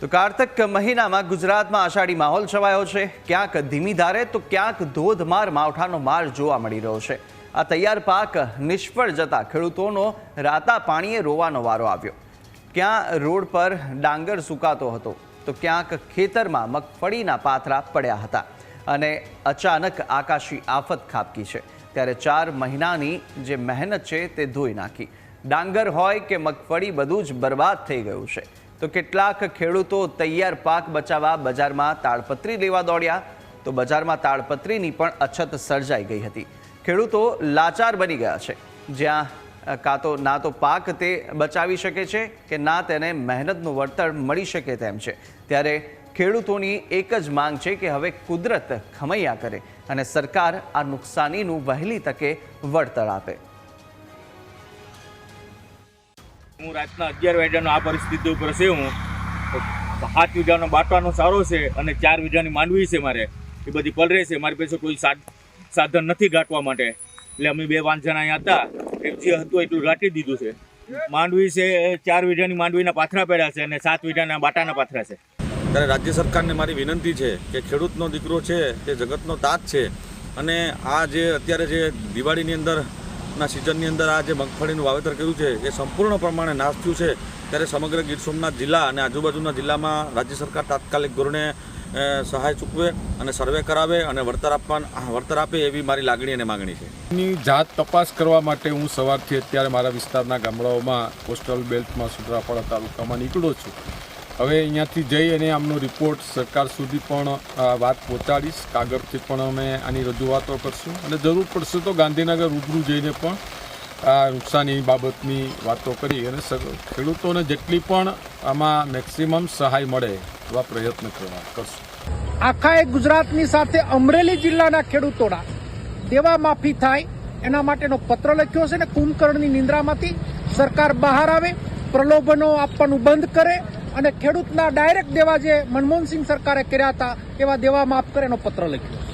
તો કારતક મહિનામાં ગુજરાતમાં આષાઢી માહોલ છવાયો છે. ક્યાંક ધીમી ધારે તો ક્યાંક ધોધમાર માવઠાનો માર જોવા મળી રહ્યો છે. આ તૈયાર પાક નિષ્ફળ જતા ખેડૂતોનો રાતા પાણીએ રોવાનો વારો આવ્યો. ક્યાં રોડ પર ડાંગર સુકાતો હતો, તો ક્યાંક ખેતરમાં મગફળીના પાથરા પડ્યા હતા અને અચાનક આકાશી આફત ખાબકી છે. ત્યારે ચાર મહિનાની જે મહેનત છે તે ધોઈ નાખી. ડાંગર હોય કે મગફળી બધું જ બરબાદ થઈ ગયું છે. તો કેટલાક ખેડૂતો તૈયાર પાક બચાવવા બજારમાં તાડપત્રી લેવા દોડ્યા. તો બજારમાં તાડપત્રીની પણ અછત સર્જાઈ ગઈ હતી. ખેડૂતો લાચાર બની ગયા છે. જ્યાં કાં તો ના તો પાક તે બચાવી શકે છે કે ના તેને મહેનતનું વળતર મળી શકે તેમ છે. ત્યારે ખેડૂતોની એક જ માંગ છે કે હવે કુદરત ખમૈયા કરે અને સરકાર આ નુકસાનીનું વહેલી તકે વળતર આપે. હું રાતના અગિયાર વાગ્યાનો આ પરિસ્થિતિ ઉપર છે હું. સાત વીઘાનો બાટવાનો સારો છે અને ચાર વીઘાની માંડવી છે મારે. એ બધી પલરે છે. મારી પાસે કોઈ સાધ, સાધન નથી ઘાટવા માટે. એટલે અમે બે પાંચ જણા અહીંયા હતા. એક જે હતું એટલું ઘાટી દીધું છે. માંડવી છે, ચાર વીઘાની માંડવીના પાથરા પડ્યા છે અને સાત વીઘાના બાટાના પાથરા છે. ત્યારે રાજ્ય સરકારને મારી વિનંતી છે કે ખેડૂતનો દીકરો છે તે જગતનો તાત છે. અને આ જે અત્યારે જે દિવાળીની અંદર ના સિઝનની અંદર આ જે મગફળીનું વાવેતર કર્યું છે, એ સંપૂર્ણ પ્રમાણે નાશ થયું છે. ત્યારે સમગ્ર ગીર સોમનાથ જિલ્લા અને આજુબાજુના જિલ્લામાં રાજ્ય સરકાર તાત્કાલિક ધોરણે સહાય ચૂકવે અને સર્વે કરાવે અને વળતર આપવા વળતર આપે એવી મારી લાગણી અને માગણી છે. ની જાત તપાસ કરવા માટે હું સવારથી અત્યારે મારા વિસ્તારના ગામડાઓમાં કોસ્ટલ બેલ્ટમાં સુત્રાપાડા તાલુકામાં નીકળ્યો છું. હવે અહીંયાથી જઈ અને આમનો રિપોર્ટ સરકાર સુધી પણ વાત પહોંચાડીશ. કાગળથી પણ અમે આની રજૂઆતો કરશું. અને જરૂર પડશે તો ગાંધીનગર રૂબરૂ જઈને પણ આ નુકસાની બાબતની વાતો કરી અને ખેડૂતોને જેટલી પણ આમાં મેક્સિમમ સહાય મળે એવા પ્રયત્ન કરવા કરશું. આખા એ ગુજરાતની સાથે અમરેલી જિલ્લાના ખેડૂતોના દેવા માફી થાય, એના માટેનો પત્ર લખ્યો છે ને કુંભકર્ણની નિંદ્રામાંથી સરકાર બહાર આવે, પ્રલોભનો આપવાનું બંધ કરે અને ખેડૂતના ડાયરેક્ટ દેવા જે મનમોહનસિંહ સરકારે કર્યા હતા, એવા દેવા માફ કરે એનો પત્ર લખ્યો.